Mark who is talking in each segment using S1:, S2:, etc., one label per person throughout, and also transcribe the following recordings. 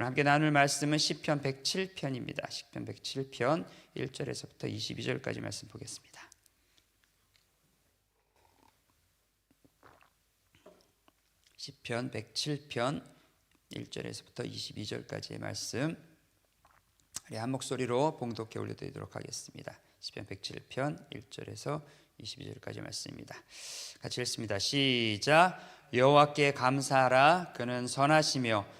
S1: 오늘 함께 나눌 말씀은 시편 107편입니다. 시편 107편 1절에서부터 22절까지 말씀 보겠습니다. 시편 107편 1절에서부터 22절까지의 말씀 우리 한 목소리로 봉독해 올려드리도록 하겠습니다. 시편 107편 1절에서 22절까지 말씀입니다. 같이 읽습니다. 시작. 여호와께 감사하라. 그는 선하시며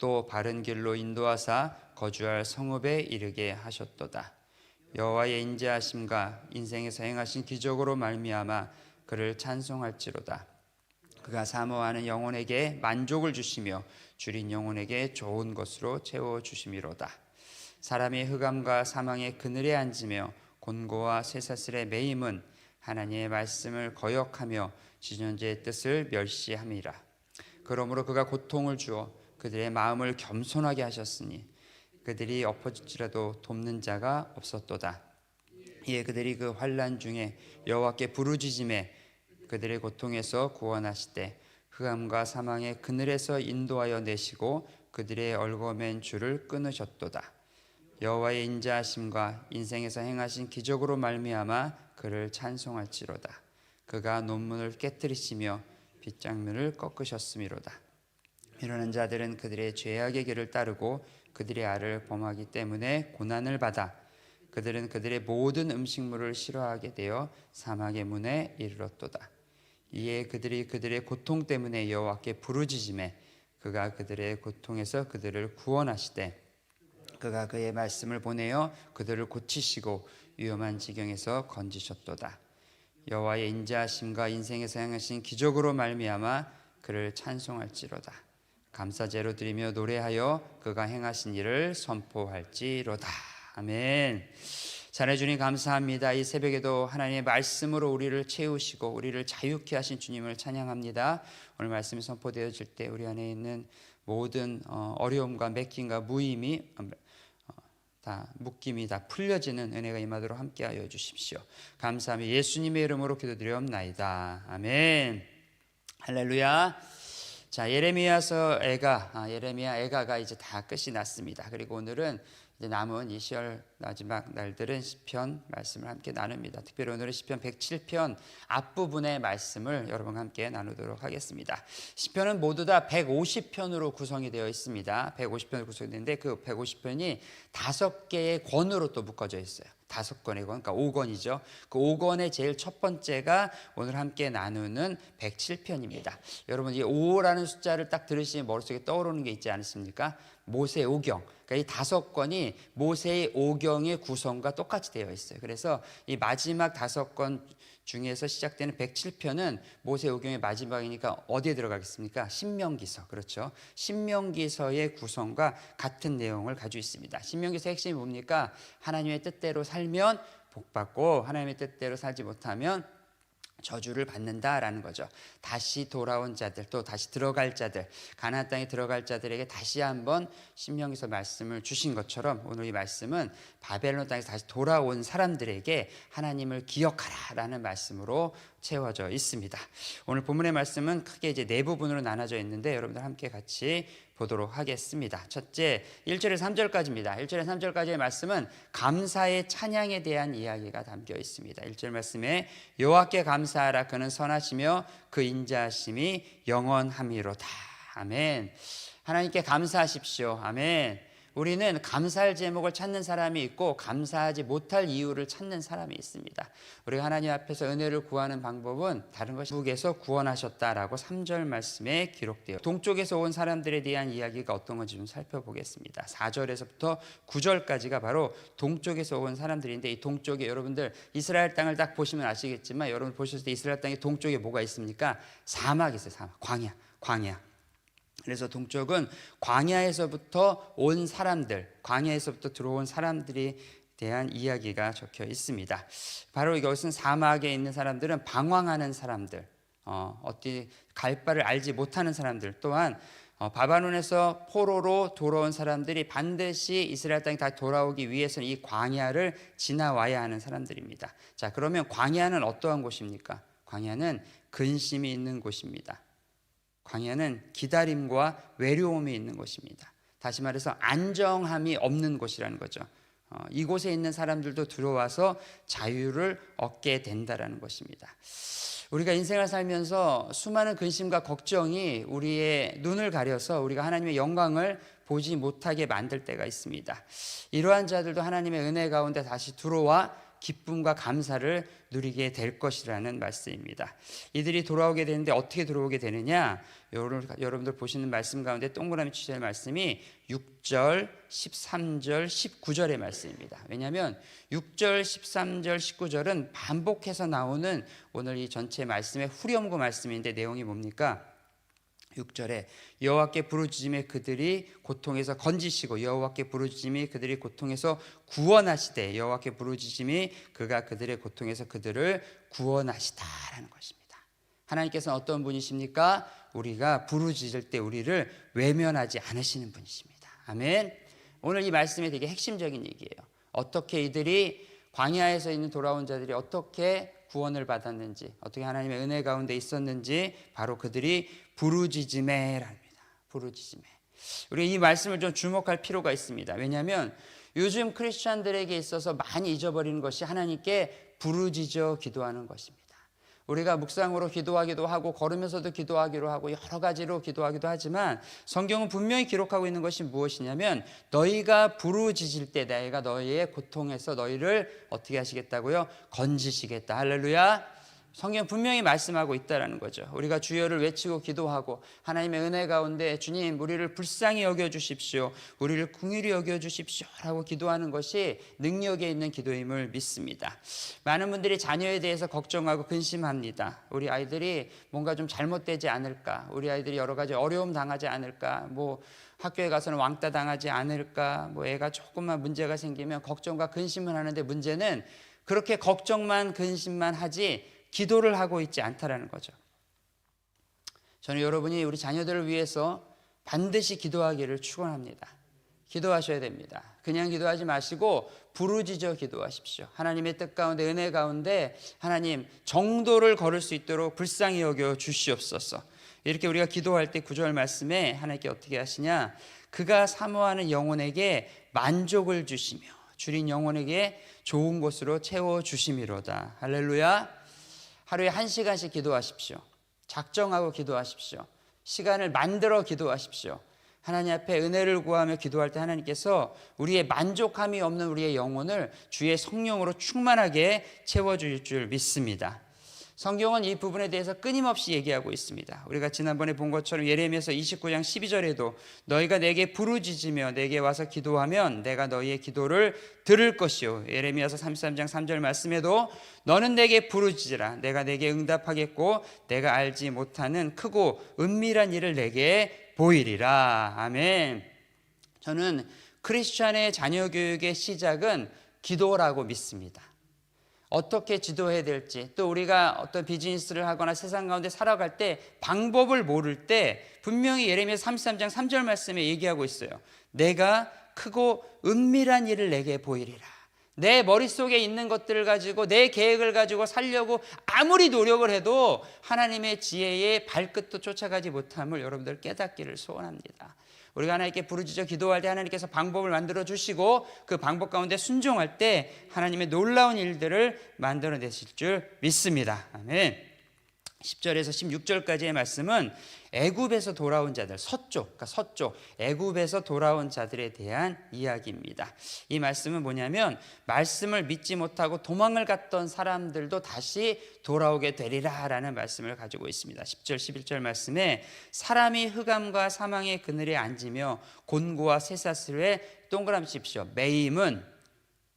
S1: 또 바른 길로 인도하사 거주할 성읍에 이르게 하셨도다. 여호와의 인자하심과 인생에서 행하신 기적으로 말미암아 그를 찬송할지로다. 그가 사모하는 영혼에게 만족을 주시며 줄인 영혼에게 좋은 것으로 채워 주심이로다. 사람의 흑암과 사망의 그늘에 앉으며 곤고와 쇠사슬의 매임은 하나님의 말씀을 거역하며 지존자의 뜻을 멸시함이라. 그러므로 그가 고통을 주어 그들의 마음을 겸손하게 하셨으니 그들이 엎어질지라도 돕는 자가 없었도다. 이에 그들이 그 환란 중에 여호와께 부르짖음에 그들의 고통에서 구원하시되 흑암과 사망의 그늘에서 인도하여 내시고 그들의 얼거맨 줄을 끊으셨도다. 여호와의 인자하심과 인생에서 행하신 기적으로 말미암아 그를 찬송할지로다. 그가 논문을 깨뜨리시며 빗장면을 꺾으셨음이로다. 이러는 자들은 그들의 죄악의 길을 따르고 그들의 알을 범하기 때문에 고난을 받아 그들은 그들의 모든 음식물을 싫어하게 되어 사막의 문에 이르렀도다. 이에 그들이 그들의 고통 때문에 여호와께 부르짖음에 그가 그들의 고통에서 그들을 구원하시되 그가 그의 말씀을 보내어 그들을 고치시고 위험한 지경에서 건지셨도다. 여호와의 인자하심과 인생에서 행하신 기적으로 말미암아 그를 찬송할지로다. 감사제로 드리며 노래하여 그가 행하신 일을 선포할지로다. 아멘. 자네 주님 감사합니다. 이 새벽에도 하나님의 말씀으로 우리를 채우시고 우리를 자유케 하신 주님을 찬양합니다. 오늘 말씀이 선포되어질 때 우리 안에 있는 모든 어, 어려움과 맥힘과 무임이 어, 다 묶임이 다 풀려지는 은혜가 임하도록 함께하여 주십시오. 감사하며 예수님의 이름으로 기도드리옵나이다. 아멘. 할렐루야. 자 예레미야서 애가 아, 예레미야 애가가 이제 다 끝이 났습니다. 그리고 오늘은 이제 남은 이 시월 마지막 날들은 시편 말씀을 함께 나눕니다. 특별히 오늘은 시편 107편 앞부분의 말씀을 여러분과 함께 나누도록 하겠습니다. 시편은 모두 다 150편으로 구성이 되어 있습니다. 150편으로 구성되는데 그 150편이 다섯 개의 권으로 또 묶어져 있어요. 다섯 권의 권, 그러니까 5권이죠. 그 5권의 제일 첫 번째가 오늘 함께 나누는 107편입니다. 여러분 이 5라는 숫자를 딱 들으시면 머릿속에 떠오르는 게 있지 않습니까? 모세 오경. 그러니까 이 다섯 권이 모세의 오경의 구성과 똑같이 되어 있어요. 그래서 이 마지막 다섯 권 중에서 시작되는 107편은 모세 오경의 마지막이니까 어디에 들어가겠습니까? 신명기서. 그렇죠. 신명기서의 구성과 같은 내용을 가지고 있습니다. 신명기서 핵심이 뭡니까? 하나님의 뜻대로 살면 복받고 하나님의 뜻대로 살지 못하면 저주를 받는다라는 거죠. 다시 돌아온 자들, 또 다시 들어갈 자들, 가나안 땅에 들어갈 자들에게 다시 한번 신명기서 말씀을 주신 것처럼 오늘 이 말씀은 바벨론 땅에서 다시 돌아온 사람들에게 하나님을 기억하라라는 말씀으로 채워져 있습니다. 오늘 본문의 말씀은 크게 이제 네 부분으로 나눠져 있는데 여러분들 함께 같이 보도록 하겠습니다. 첫째, 1절에서 3절까지입니다. 1절에서 3절까지의 말씀은 감사의 찬양에 대한 이야기가 담겨 있습니다. 1절 말씀에 여호와께 감사하라 그는 선하시며 그 인자하심이 영원함이로다. 아멘. 하나님께 감사하십시오. 아멘. 우리는 감사할 제목을 찾는 사람이 있고 감사하지 못할 이유를 찾는 사람이 있습니다. 우리가 하나님 앞에서 은혜를 구하는 방법은 다른 것이 북에서 구원하셨다라고 3절 말씀에 기록되어 동쪽에서 온 사람들에 대한 이야기가 어떤 건지 좀 살펴보겠습니다. 4절에서부터 9절까지가 바로 동쪽에서 온 사람들인데 이 동쪽에 여러분들 이스라엘 땅을 딱 보시면 아시겠지만 여러분 보셨을 때 이스라엘 땅의 동쪽에 뭐가 있습니까? 사막이 있어요. 사막. 광야. 광야. 그래서 동쪽은 광야에서부터 온 사람들, 광야에서부터 들어온 사람들이 대한 이야기가 적혀 있습니다. 바로 이것은 사막에 있는 사람들은 방황하는 사람들, 어, 어디 갈 바를 알지 못하는 사람들 또한 어, 바바론에서 포로로 돌아온 사람들이 반드시 이스라엘 땅에 다 돌아오기 위해서는 이 광야를 지나와야 하는 사람들입니다. 자, 그러면 광야는 어떠한 곳입니까? 광야는 근심이 있는 곳입니다. 광야는 기다림과 외로움이 있는 곳입니다. 다시 말해서 안정함이 없는 곳이라는 거죠. 어, 이곳에 있는 사람들도 들어와서 자유를 얻게 된다라는 것입니다. 우리가 인생을 살면서 수많은 근심과 걱정이 우리의 눈을 가려서 우리가 하나님의 영광을 보지 못하게 만들 때가 있습니다. 이러한 자들도 하나님의 은혜 가운데 다시 들어와 기쁨과 감사를 누리게 될 것이라는 말씀입니다. 이들이 돌아오게 되는데 어떻게 돌아오게 되느냐? 여러분들 보시는 말씀 가운데 동그라미 치실 말씀이 6절, 13절, 19절의 말씀입니다. 왜냐하면 6절, 13절, 19절은 반복해서 나오는 오늘 이 전체 말씀의 후렴구 말씀인데 내용이 뭡니까? 6절에 여호와께 부르짖음에 그들이 고통에서 건지시고 여호와께 부르짖음이 그들이 고통에서 구원하시되 여호와께 부르짖음이 그가 그들의 고통에서 그들을 구원하시다라는 것입니다. 하나님께서는 어떤 분이십니까? 우리가 부르짖을 때 우리를 외면하지 않으시는 분이십니다. 아멘. 오늘 이 말씀이 되게 핵심적인 얘기예요. 어떻게 이들이 광야에서 있는 돌아온 자들이 어떻게 구원을 받았는지, 어떻게 하나님의 은혜 가운데 있었는지 바로 그들이 부르짖음에랍니다. 부르짖음에. 우리 이 말씀을 좀 주목할 필요가 있습니다. 왜냐하면 요즘 크리스천들에게 있어서 많이 잊어버리는 것이 하나님께 부르짖어 기도하는 것입니다. 우리가 묵상으로 기도하기도 하고 걸으면서도 기도하기로 하고 여러 가지로 기도하기도 하지만 성경은 분명히 기록하고 있는 것이 무엇이냐면 너희가 부르짖을 때 내가 너희의 고통에서 너희를 어떻게 하시겠다고요? 건지시겠다. 할렐루야. 성경 분명히 말씀하고 있다라는 거죠. 우리가 주여를 외치고 기도하고 하나님의 은혜 가운데 주님 우리를 불쌍히 여겨 주십시오. 우리를 궁휼히 여겨 주십시오라고 기도하는 것이 능력에 있는 기도임을 믿습니다. 많은 분들이 자녀에 대해서 걱정하고 근심합니다. 우리 아이들이 뭔가 좀 잘못되지 않을까? 우리 아이들이 여러 가지 어려움 당하지 않을까? 뭐 학교에 가서는 왕따 당하지 않을까? 뭐 애가 조금만 문제가 생기면 걱정과 근심을 하는데 문제는 그렇게 걱정만 근심만 하지 기도를 하고 있지 않다라는 거죠. 저는 여러분이 우리 자녀들을 위해서 반드시 기도하기를 축원합니다. 기도하셔야 됩니다. 그냥 기도하지 마시고 부르짖어 기도하십시오. 하나님의 뜻 가운데 은혜 가운데 하나님 정도를 걸을 수 있도록 불쌍히 여겨 주시옵소서. 이렇게 우리가 기도할 때 구절 말씀에 하나님께 어떻게 하시냐? 그가 사모하는 영혼에게 만족을 주시며 줄인 영혼에게 좋은 곳으로 채워 주심이로다. 할렐루야. 하루에 한 시간씩 기도하십시오. 작정하고 기도하십시오. 시간을 만들어 기도하십시오. 하나님 앞에 은혜를 구하며 기도할 때 하나님께서 우리의 만족함이 없는 우리의 영혼을 주의 성령으로 충만하게 채워줄 줄 믿습니다. 성경은 이 부분에 대해서 끊임없이 얘기하고 있습니다. 우리가 지난번에 본 것처럼 예레미야서 29장 12절에도 너희가 내게 부르짖으며 내게 와서 기도하면 내가 너희의 기도를 들을 것이요. 예레미야서 33장 3절 말씀에도 너는 내게 부르짖으라 내가 내게 응답하겠고 내가 알지 못하는 크고 은밀한 일을 내게 보이리라. 아멘. 저는 크리스천의 자녀 교육의 시작은 기도라고 믿습니다. 어떻게 지도해야 될지 또 우리가 어떤 비즈니스를 하거나 세상 가운데 살아갈 때 방법을 모를 때 분명히 예레미야 33장 3절 말씀에 얘기하고 있어요. 내가 크고 은밀한 일을 내게 보이리라. 내 머릿속에 있는 것들을 가지고 내 계획을 가지고 살려고 아무리 노력을 해도 하나님의 지혜의 발끝도 쫓아가지 못함을 여러분들 깨닫기를 소원합니다. 우리가 하나님께 부르짖어 기도할 때 하나님께서 방법을 만들어 주시고 그 방법 가운데 순종할 때 하나님의 놀라운 일들을 만들어 내실 줄 믿습니다. 아멘. 10절에서 16절까지의 말씀은 애굽에서 돌아온 자들 서쪽 그러니까 서쪽 애굽에서 돌아온 자들에 대한 이야기입니다. 이 말씀은 뭐냐면 말씀을 믿지 못하고 도망을 갔던 사람들도 다시 돌아오게 되리라라는 말씀을 가지고 있습니다. 10절 11절 말씀에 사람이 흑암과 사망의 그늘에 앉으며 곤고와 쇠사슬에 동그라미 칩시오. 매임은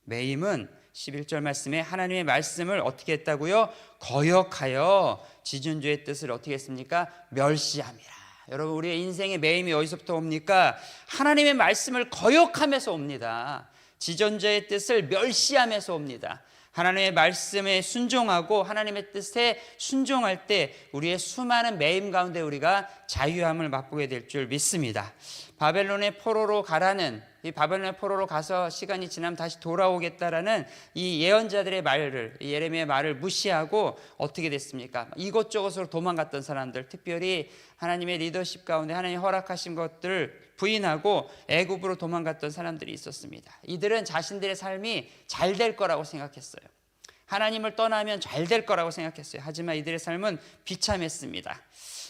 S1: 매임은 11절 말씀에 하나님의 말씀을 어떻게 했다고요? 거역하여 지존주의 뜻을 어떻게 했습니까? 멸시함이라. 여러분 우리의 인생의 매임이 어디서부터 옵니까? 하나님의 말씀을 거역하면서 옵니다. 지존자의 뜻을 멸시하면서 옵니다. 하나님의 말씀에 순종하고 하나님의 뜻에 순종할 때 우리의 수많은 매임 가운데 우리가 자유함을 맛보게 될 줄 믿습니다. 바벨론의 포로로 가라는 이 바벨론의 포로로 가서 시간이 지나면 다시 돌아오겠다라는 이 예언자들의 말을 이 예레미야의 말을 무시하고 어떻게 됐습니까? 이곳저곳으로 도망갔던 사람들, 특별히 하나님의 리더십 가운데 하나님 허락하신 것들을 부인하고 애굽으로 도망갔던 사람들이 있었습니다. 이들은 자신들의 삶이 잘 될 거라고 생각했어요. 하나님을 떠나면 잘 될 거라고 생각했어요. 하지만 이들의 삶은 비참했습니다.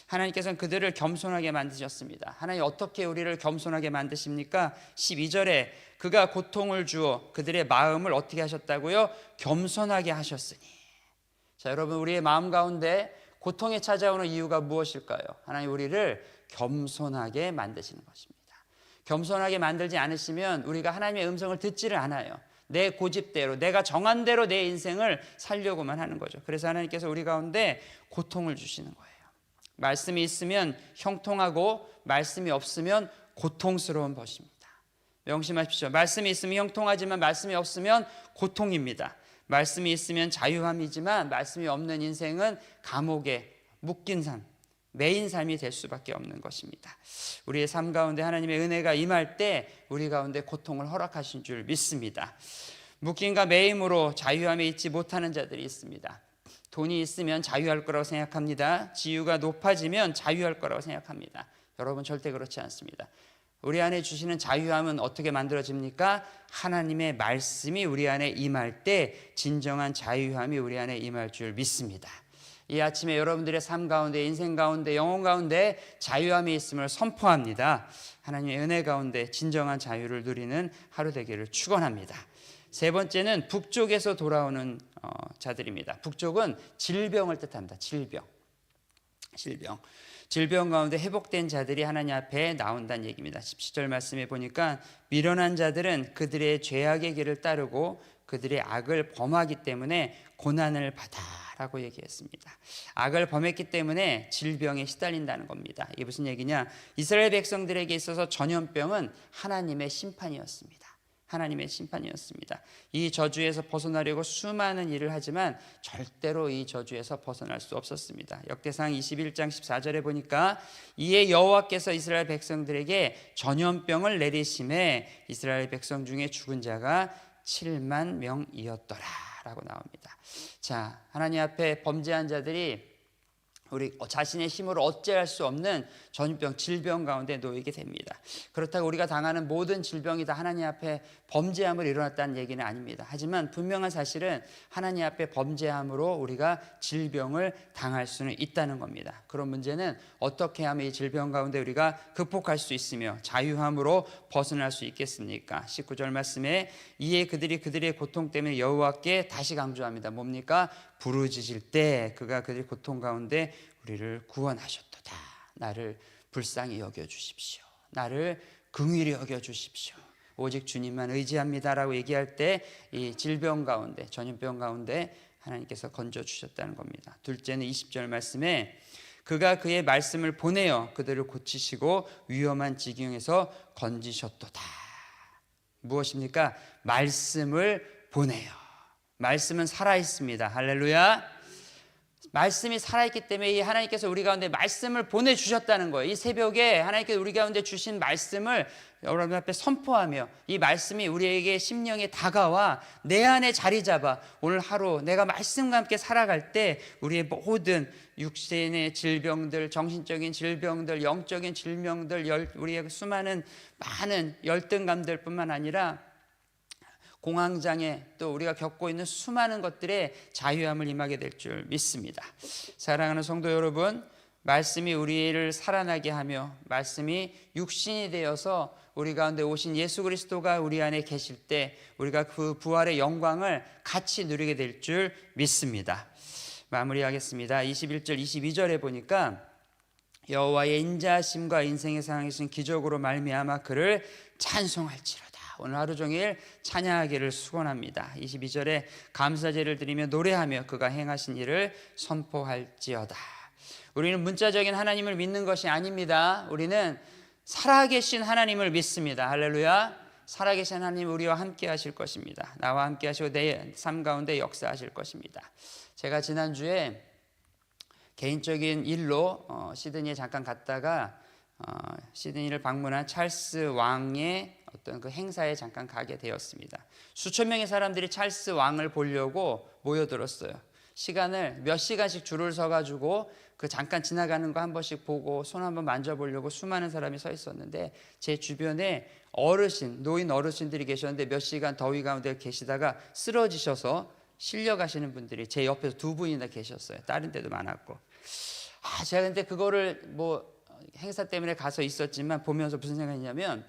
S1: 하나님께서는 그들을 겸손하게 만드셨습니다. 하나님 어떻게 우리를 겸손하게 만드십니까? 12절에 그가 고통을 주어 그들의 마음을 어떻게 하셨다고요? 겸손하게 하셨으니. 자, 여러분 우리의 마음 가운데 고통이 찾아오는 이유가 무엇일까요? 하나님 우리를 겸손하게 만드시는 것입니다. 겸손하게 만들지 않으시면 우리가 하나님의 음성을 듣지를 않아요. 내 고집대로 내가 정한 대로 내 인생을 살려고만 하는 거죠. 그래서 하나님께서 우리 가운데 고통을 주시는 거예요. 말씀이 있으면 형통하고 말씀이 없으면 고통스러운 것입니다. 명심하십시오. 말씀이 있으면 형통하지만 말씀이 없으면 고통입니다. 말씀이 있으면 자유함이지만 말씀이 없는 인생은 감옥에 묶인 삶, 매인 삶이 될 수밖에 없는 것입니다. 우리의 삶 가운데 하나님의 은혜가 임할 때 우리 가운데 고통을 허락하신 줄 믿습니다. 묶임과 매임으로 자유함에 있지 못하는 자들이 있습니다. 돈이 있으면 자유할 거라고 생각합니다. 지유가 높아지면 자유할 거라고 생각합니다. 여러분 절대 그렇지 않습니다. 우리 안에 주시는 자유함은 어떻게 만들어집니까? 하나님의 말씀이 우리 안에 임할 때 진정한 자유함이 우리 안에 임할 줄 믿습니다. 이 아침에 여러분들의 삶 가운데, 인생 가운데, 영혼 가운데 자유함이 있음을 선포합니다. 하나님의 은혜 가운데 진정한 자유를 누리는 하루 되기를 축원합니다. 세 번째는 북쪽에서 돌아오는 어, 자들입니다. 북쪽은 질병을 뜻합니다. 질병. 질병. 질병 가운데 회복된 자들이 하나님 앞에 나온다는 얘기입니다. 17절 말씀에 보니까 미련한 자들은 그들의 죄악의 길을 따르고 그들의 악을 범하기 때문에 고난을 받아라고 얘기했습니다. 악을 범했기 때문에 질병에 시달린다는 겁니다. 이게 무슨 얘기냐? 이스라엘 백성들에게 있어서 전염병은 하나님의 심판이었습니다. 하나님의 심판이었습니다. 이 저주에서 벗어나려고 수많은 일을 하지만 절대로 이 저주에서 벗어날 수 없었습니다. 역대상 21장 14절에 보니까 이에 여호와께서 이스라엘 백성들에게 전염병을 내리심에 이스라엘 백성 중에 죽은 자가 7만 명이었더라라고 나옵니다. 자, 하나님 앞에 범죄한 자들이 우리 자신의 힘으로 어찌할 수 없는 전염병, 질병 가운데 놓이게 됩니다. 그렇다고 우리가 당하는 모든 질병이 다 하나님 앞에 범죄함으로 일어났다는 얘기는 아닙니다. 하지만 분명한 사실은 하나님 앞에 범죄함으로 우리가 질병을 당할 수는 있다는 겁니다. 그런 문제는 어떻게 하면 이 질병 가운데 우리가 극복할 수 있으며 자유함으로 벗어날 수 있겠습니까? 19절 말씀에 이에 그들이 그들의 고통 때문에 여호와께 다시 강조합니다. 뭡니까? 부르짖을 때 그가 그들의 고통 가운데 우리를 구원하셨도다. 나를 불쌍히 여겨 주십시오. 나를 긍휼히 여겨 주십시오. 오직 주님만 의지합니다라고 얘기할 때 이 질병 가운데 전염병 가운데 하나님께서 건져 주셨다는 겁니다. 둘째는 20절 말씀에 그가 그의 말씀을 보내어 그들을 고치시고 위험한 지경에서 건지셨도다. 무엇입니까? 말씀을 보내요. 말씀은 살아 있습니다. 할렐루야. 말씀이 살아있기 때문에 이 하나님께서 우리 가운데 말씀을 보내주셨다는 거예요. 이 새벽에 하나님께서 우리 가운데 주신 말씀을 여러분 앞에 선포하며 이 말씀이 우리에게 심령에 다가와 내 안에 자리 잡아 오늘 하루 내가 말씀과 함께 살아갈 때 우리의 모든 육신의 질병들, 정신적인 질병들, 영적인 질병들, 우리의 수많은 많은 열등감들 뿐만 아니라 공황장애 또 우리가 겪고 있는 수많은 것들에 자유함을 임하게 될 줄 믿습니다. 사랑하는 성도 여러분, 말씀이 우리를 살아나게 하며 말씀이 육신이 되어서 우리 가운데 오신 예수 그리스도가 우리 안에 계실 때 우리가 그 부활의 영광을 같이 누리게 될 줄 믿습니다. 마무리하겠습니다. 21절 22절에 보니까 여호와의 인자심과 인생의 상황이신 기적으로 말미암아 그를 찬송할지라 오늘 하루 종일 찬양하기를 수건합니다. 22절에 감사제를 드리며 노래하며 그가 행하신 일을 선포할지어다. 우리는 문자적인 하나님을 믿는 것이 아닙니다. 우리는 살아계신 하나님을 믿습니다. 할렐루야. 살아계신 하나님 우리와 함께 하실 것입니다. 나와 함께 하시고 내 삶 가운데 역사하실 것입니다. 제가 지난주에 개인적인 일로 어, 시드니에 잠깐 갔다가 어, 시드니를 방문한 찰스 왕의 어떤 그 행사에 잠깐 가게 되었습니다. 수천 명의 사람들이 찰스 왕을 보려고 모여들었어요. 시간을 몇 시간씩 줄을 서가지고 그 잠깐 지나가는 거 한 번씩 보고 손 한 번 만져보려고 수많은 사람이 서 있었는데 제 주변에 어르신, 노인 어르신들이 계셨는데 몇 시간 더위 가운데 계시다가 쓰러지셔서 실려가시는 분들이 제 옆에서 두 분이나 계셨어요. 다른 데도 많았고. 아, 제가 근데 그거를 뭐 행사 때문에 가서 있었지만 보면서 무슨 생각이냐면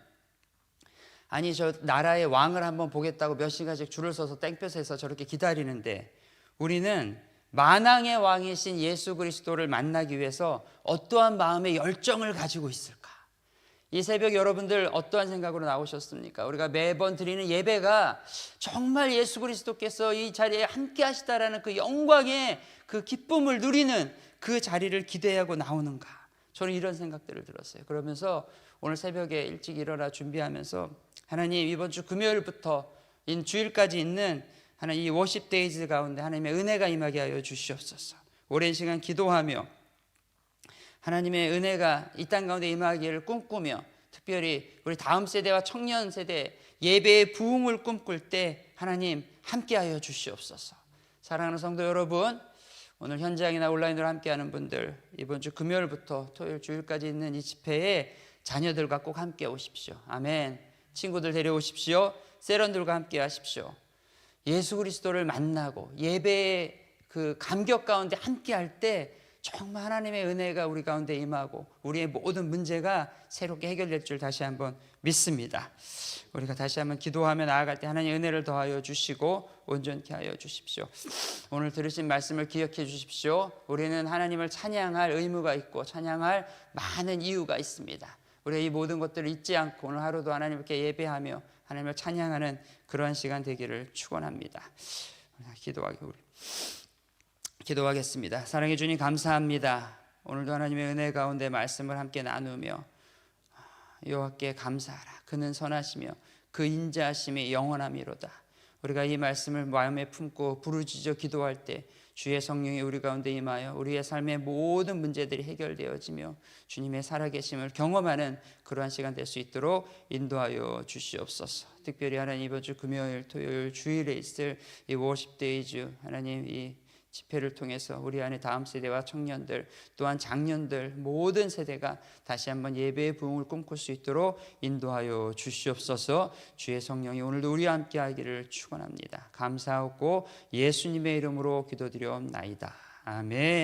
S1: 아니 저 나라의 왕을 한번 보겠다고 몇 시간씩 줄을 서서 땡볕에서 저렇게 기다리는데 우리는 만왕의 왕이신 예수 그리스도를 만나기 위해서 어떠한 마음의 열정을 가지고 있을까? 이 새벽 여러분들 어떠한 생각으로 나오셨습니까? 우리가 매번 드리는 예배가 정말 예수 그리스도께서 이 자리에 함께 하시다라는 그 영광의 그 기쁨을 누리는 그 자리를 기대하고 나오는가? 저는 이런 생각들을 들었어요. 그러면서 오늘 새벽에 일찍 일어나 준비하면서 하나님 이번 주 금요일부터 인 주일까지 있는 하나님 이 워십 데이즈 가운데 하나님의 은혜가 임하게 하여 주시옵소서. 오랜 시간 기도하며 하나님의 은혜가 이 땅 가운데 임하기를 꿈꾸며 특별히 우리 다음 세대와 청년 세대 예배의 부흥을 꿈꿀 때 하나님 함께하여 주시옵소서. 사랑하는 성도 여러분, 오늘 현장이나 온라인으로 함께하는 분들 이번 주 금요일부터 토요일 주일까지 있는 이 집회에 자녀들과 꼭 함께 오십시오. 아멘. 친구들 데려오십시오. 세런들과 함께 하십시오. 예수 그리스도를 만나고 예배의 그 감격 가운데 함께 할 때 정말 하나님의 은혜가 우리 가운데 임하고 우리의 모든 문제가 새롭게 해결될 줄 다시 한번 믿습니다. 우리가 다시 한번 기도하며 나아갈 때 하나님 은혜를 더하여 주시고 온전케 하여 주십시오. 오늘 들으신 말씀을 기억해 주십시오. 우리는 하나님을 찬양할 의무가 있고 찬양할 많은 이유가 있습니다. 우리가 이 모든 것들을 잊지 않고 오늘 하루도 하나님께 예배하며 하나님을 찬양하는 그러한 시간 되기를 축원합니다. 기도하기 우리 기도하겠습니다. 사랑해 주님 감사합니다. 오늘도 하나님의 은혜 가운데 말씀을 함께 나누며 여호와께 감사하라. 그는 선하시며 그 인자하심이 영원함이로다. 우리가 이 말씀을 마음에 품고 부르짖어 기도할 때 주의 성령이 우리 가운데 임하여 우리의 삶의 모든 문제들이 해결되어지며 주님의 살아계심을 경험하는 그러한 시간 될 수 있도록 인도하여 주시옵소서. 특별히 하나님 이번 주 금요일, 토요일, 주일에 있을 이 워십 데이즈 하나님 이 집회를 통해서 우리 안에 다음 세대와 청년들 또한 장년들 모든 세대가 다시 한번 예배의 부흥을 꿈꿀 수 있도록 인도하여 주시옵소서. 주의 성령이 오늘도 우리와 함께 하기를 축원합니다. 감사하고 예수님의 이름으로 기도드려옵나이다. 아멘.